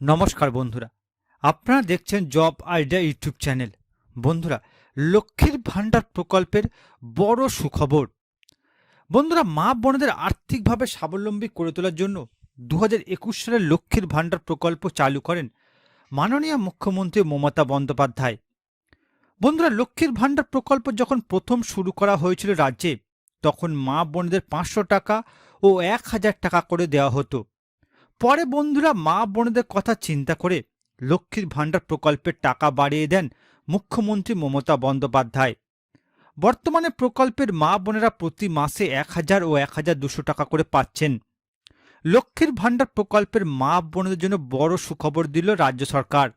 নমস্কার বন্ধুরা। আপনারা দেখছেন জব আইডিয়া ইউটিউব চ্যানেল। বন্ধুরা, লক্ষ্মীর ভাণ্ডার প্রকল্পের বড় সুখবর। বন্ধুরা, মা বোনদের আর্থিকভাবে স্বাবলম্বী করে তোলার জন্য দু একুশ সালে লক্ষ্মীর ভাণ্ডার প্রকল্প চালু করেন মাননীয় মুখ্যমন্ত্রী মমতা বন্দ্যোপাধ্যায়। বন্ধুরা, লক্ষ্মীর ভাণ্ডার প্রকল্প যখন প্রথম শুরু করা হয়েছিল রাজ্যে, তখন মা বোনদের পাঁচশো টাকা ও এক হাজার টাকা করে দেওয়া হতো। পরে বন্ধুরা মা বোনদের কথা চিন্তা করে লক্ষ্মীর ভাণ্ডার প্রকল্পের টাকা বাড়িয়ে দেন মুখ্যমন্ত্রী মমতা বন্দ্যোপাধ্যায়। বর্তমানে প্রকল্পের মা বোনেরা প্রতি মাসে এক হাজার ও এক হাজার দুশো টাকা করে পাচ্ছেন। লক্ষ্মীর ভাণ্ডার প্রকল্পের মা বোনদের জন্য বড় সুখবর দিল রাজ্য সরকার।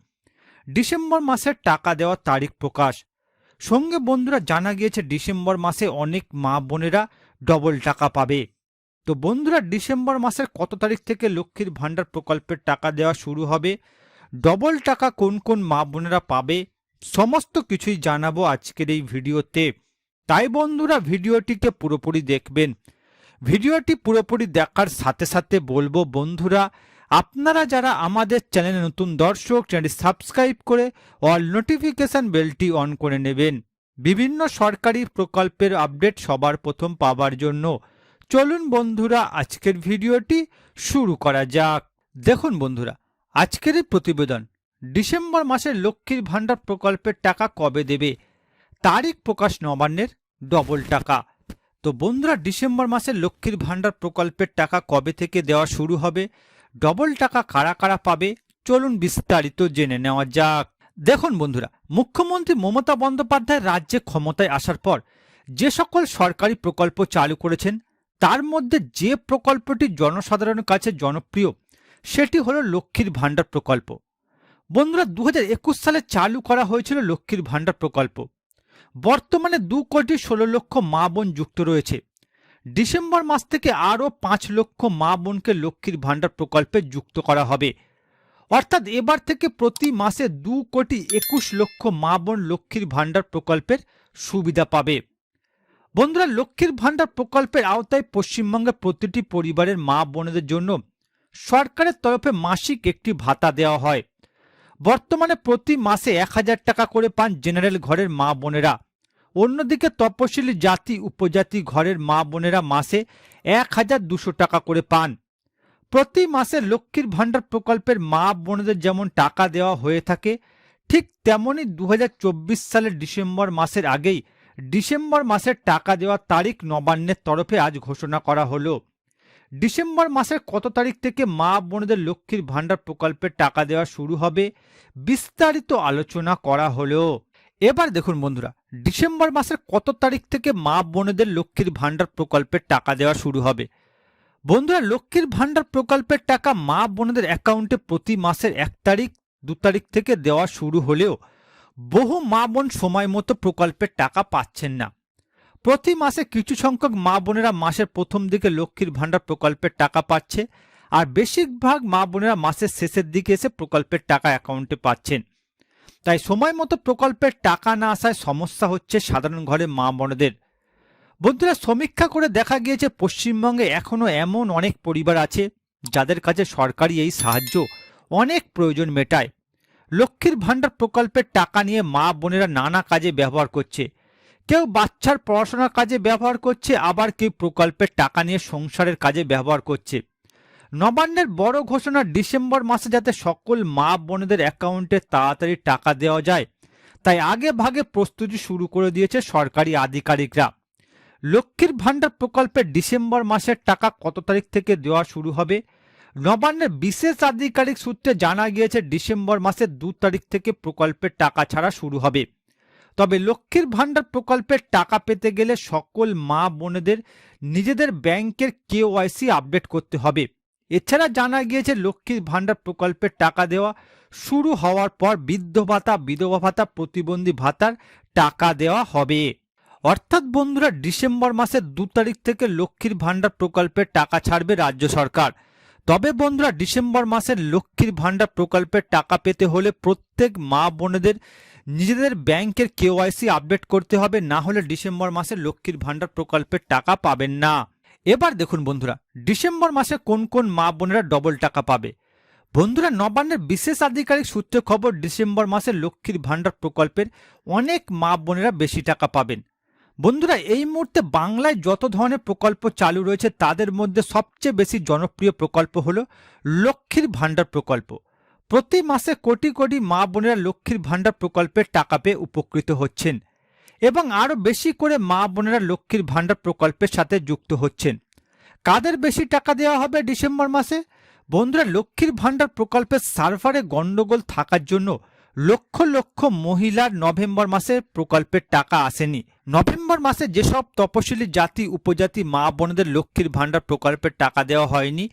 ডিসেম্বর মাসের টাকা দেওয়ার তারিখ প্রকাশ। সঙ্গে বন্ধুরা জানা গিয়েছে, ডিসেম্বর মাসে অনেক মা বোনেরা ডবল টাকা পাবে। তো বন্ধুরা, ডিসেম্বর মাসের কত তারিখ থেকে লক্ষ্মীর ভাণ্ডার প্রকল্পের টাকা দেওয়া শুরু হবে? ডবল টাকা কোন কোন মা বোনেরা পাবে? সমস্ত কিছুই জানাব আজকের এই ভিডিওতে। তাই বন্ধুরা, ভিডিওটিকে পুরোপুরি দেখবেন। ভিডিওটি পুরোপুরি দেখার সাথে সাথে বলব, বন্ধুরা, আপনারা যারা আমাদের চ্যানেলে নতুন দর্শক, চ্যানেলটি সাবস্ক্রাইব করে অল নোটিফিকেশন বেলটি অন করে নেবেন। বিভিন্ন সরকারি প্রকল্পের আপডেট সবার প্রথম পাওয়ার জন্য। চলুন বন্ধুরা, আজকের ভিডিওটি শুরু করা যাক। দেখুন বন্ধুরা, আজকের প্রতিবেদন, ডিসেম্বর মাসে লক্ষ্মীর ভাণ্ডার প্রকল্পের টাকা কবে দেবে? তারিখ প্রকাশ নবান্নের, ডবল টাকা। তো বন্ধুরা, ডিসেম্বর মাসে লক্ষ্মীর ভাণ্ডার প্রকল্পের টাকা কবে থেকে দেওয়া শুরু হবে? ডবল টাকা কারা কারা পাবে? চলুন বিস্তারিত জেনে নেওয়া যাক। দেখুন বন্ধুরা, মুখ্যমন্ত্রী মমতা বন্দ্যোপাধ্যায় রাজ্যে ক্ষমতায় আসার পর যে সকল সরকারি প্রকল্প চালু করেছেন তার মধ্যে যে প্রকল্পটি জনসাধারণের কাছে জনপ্রিয়, সেটি হলো লক্ষ্মীর ভাণ্ডার প্রকল্প। বন্ধুরা দু হাজার একুশ সালে চালু করা হয়েছিল লক্ষ্মীর ভাণ্ডার প্রকল্প। বর্তমানে দু কোটি ষোলো লক্ষ মা বোন যুক্ত রয়েছে। ডিসেম্বর মাস থেকে আরও পাঁচ লক্ষ মা বোনকে লক্ষ্মীর ভাণ্ডার প্রকল্পে যুক্ত করা হবে। অর্থাৎ এবার থেকে প্রতি মাসে দু কোটি একুশ লক্ষ মা বোন লক্ষ্মীর ভাণ্ডার প্রকল্পের সুবিধা পাবে। বন্ধুরা, লক্ষ্মীর ভাণ্ডার প্রকল্পের আওতায় পশ্চিমবঙ্গের প্রতিটি পরিবারের মা বোনেদের জন্য সরকারের তরফে মাসিক একটি ভাতা দেওয়া হয়। বর্তমানে প্রতি মাসে এক হাজার টাকা করে পান জেনারেল ঘরের মা বোনেরা। অন্যদিকে তপশিলি জাতি, উপজাতি ঘরের মা বোনেরা মাসে এক হাজার দুশো টাকা করে পান। প্রতি মাসে লক্ষ্মীর ভাণ্ডার প্রকল্পের মা বোনেদের যেমন টাকা দেওয়া হয়ে থাকে, ঠিক তেমনই দু হাজার চব্বিশ সালের ডিসেম্বর মাসের আগেই ডিসেম্বর মাসের টাকা দেওয়ার তারিখ নবান্নের তরফে আজ ঘোষণা করা হলো। ডিসেম্বর মাসের কত তারিখ থেকে মা বোনদের লক্ষ্মীর ভাণ্ডার প্রকল্পের টাকা দেওয়া শুরু হবে বিস্তারিত আলোচনা করা হলো। এবার দেখুন বন্ধুরা, ডিসেম্বর মাসের কত তারিখ থেকে মা বোনেদের লক্ষ্মীর ভাণ্ডার প্রকল্পের টাকা দেওয়া শুরু হবে? বন্ধুরা, লক্ষ্মীর ভাণ্ডার প্রকল্পের টাকা মা বোনদের অ্যাকাউন্টে প্রতি মাসের এক তারিখ, দু তারিখ থেকে দেওয়া শুরু হলেও বহু মা বোন সময় মতো প্রকল্পের টাকা পাচ্ছেন না। প্রতি মাসে কিছু সংখ্যক মা বোনেরা মাসের প্রথম দিকে লক্ষ্মীর ভাণ্ডার প্রকল্পের টাকা পাচ্ছে আর বেশিরভাগ মা বোনেরা মাসের শেষের দিকে এসে প্রকল্পের টাকা অ্যাকাউন্টে পাচ্ছেন। তাই সময় মতো প্রকল্পের টাকা না আসায় সমস্যা হচ্ছে সাধারণ ঘরে মা বোনেদের। বন্ধুরা, সমীক্ষা করে দেখা গিয়েছে পশ্চিমবঙ্গে এখনও এমন অনেক পরিবার আছে যাদের কাছে সরকারি এই সাহায্য অনেক প্রয়োজন মেটায়। লক্ষ্মীর ভাণ্ডার প্রকল্পের টাকা নিয়ে মা বোনেরা নানা কাজে ব্যবহার করছে। কেউ বাচ্চার পড়াশোনার কাজে ব্যবহার করছে, আবার কেউ প্রকল্পের টাকা নিয়ে সংসারের কাজে ব্যবহার করছে। নবান্নের বড় ঘোষণা ডিসেম্বর মাসে যাতে সকল মা বোনেদের অ্যাকাউন্টে তাড়াতাড়ি টাকা দেওয়া যায়, তাই আগে ভাগে প্রস্তুতি শুরু করে দিয়েছে সরকারি আধিকারিকরা। লক্ষ্মীর ভাণ্ডার প্রকল্পের ডিসেম্বর মাসের টাকা কত তারিখ থেকে দেওয়া শুরু হবে? নবান্নের বিশেষ আধিকারিক সূত্রে জানা গিয়েছে, ডিসেম্বর মাসের দু তারিখ থেকে প্রকল্পের টাকা ছাড়া শুরু হবে। তবে লক্ষ্মীর ভাণ্ডার প্রকল্পের টাকা পেতে গেলে সকল মা বোনেদের নিজেদের ব্যাংকের কেওয়াইসি আপডেট করতে হবে। এছাড়া জানা গিয়েছে, লক্ষ্মীর ভাণ্ডার প্রকল্পের টাকা দেওয়া শুরু হওয়ার পর বৃদ্ধ ভাতা, বিধবা ভাতা, প্রতিবন্ধী ভাতার টাকা দেওয়া হবে। অর্থাৎ বন্ধুরা, ডিসেম্বর মাসের দু তারিখ থেকে লক্ষ্মীর ভাণ্ডার প্রকল্পের টাকা ছাড়বে রাজ্য সরকার। তবে বন্ধুরা ডিসেম্বর মাসের লক্ষ্মীর ভাণ্ডার প্রকল্পের টাকা পেতে হলে প্রত্যেক মা বোনেদের নিজেদের ব্যাংকের কেওয়াইসি আপডেট করতে হবে, না হলে ডিসেম্বর মাসে লক্ষ্মীর ভাণ্ডার প্রকল্পের টাকা পাবেন না। এবার দেখুন বন্ধুরা, ডিসেম্বর মাসে কোন কোন মা বোনেরা ডবল টাকা পাবে? বন্ধুরা, নবান্নের বিশেষ আধিকারিক সূত্রে খবর, ডিসেম্বর মাসে লক্ষ্মীর ভাণ্ডার প্রকল্পের অনেক মা বোনেরা বেশি টাকা পাবেন। বন্ধুরা, এই মুহূর্তে বাংলায় যত ধরনের প্রকল্প চালু রয়েছে, তাদের মধ্যে সবচেয়ে বেশি জনপ্রিয় প্রকল্প হল লক্ষ্মীর ভাণ্ডার প্রকল্প। প্রতি মাসে কোটি কোটি মা বোনেরা লক্ষ্মীর ভাণ্ডার প্রকল্পের টাকা পেয়ে উপকৃত হচ্ছেন এবং আরও বেশি করে মা বোনেরা লক্ষ্মীর ভাণ্ডার প্রকল্পের সাথে যুক্ত হচ্ছেন। কাদের বেশি টাকা দেওয়া হবে ডিসেম্বর মাসে? বন্ধুরা, লক্ষ্মীর ভাণ্ডার প্রকল্পের সার্ভারে গণ্ডগোল থাকার জন্য লক্ষ লক্ষ মহিলার নভেম্বর মাসে প্রকল্পের টাকা আসেনি। নভেম্বর মাসে যেসব তপশিলি জাতি, উপজাতি, মা বোনদের লক্ষ্মীর ভাণ্ডার প্রকল্পের টাকা দেওয়া হয়নি,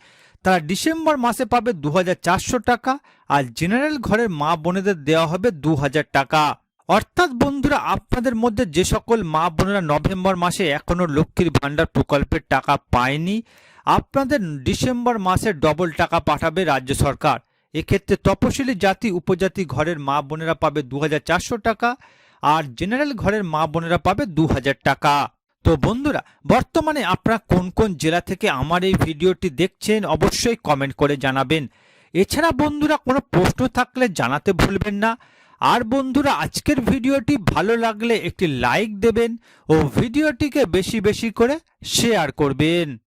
তারা ডিসেম্বর মাসে পাবে দু হাজার চারশো টাকা আর জেনারেল ঘরের মা বোনেদের দেওয়া হবে দু হাজার টাকা। অর্থাৎ বন্ধুরা, আপনাদের মধ্যে যে সকল মা বোনেরা নভেম্বর মাসে এখনও লক্ষ্মীর ভাণ্ডার প্রকল্পের টাকা পায়নি, আপনাদের ডিসেম্বর মাসে ডবল টাকা পাঠাবে রাজ্য সরকার। এক্ষেত্রে তপশিলি জাতি উপজাতি ঘরের মা বোনেরা পাবে দু হাজার চারশো টাকা আর জেনারেল ঘরের মা বোনেরা পাবে দু হাজার টাকা। তো বন্ধুরা, বর্তমানে আপনারা কোন কোন জেলা থেকে আমার এই ভিডিওটি দেখছেন অবশ্যই কমেন্ট করে জানাবেন। এছাড়া বন্ধুরা, কোনো প্রশ্ন থাকলে জানাতে ভুলবেন না। আর বন্ধুরা, আজকের ভিডিওটি ভালো লাগলে একটি লাইক দেবেন ও ভিডিওটিকে বেশি বেশি করে শেয়ার করবেন।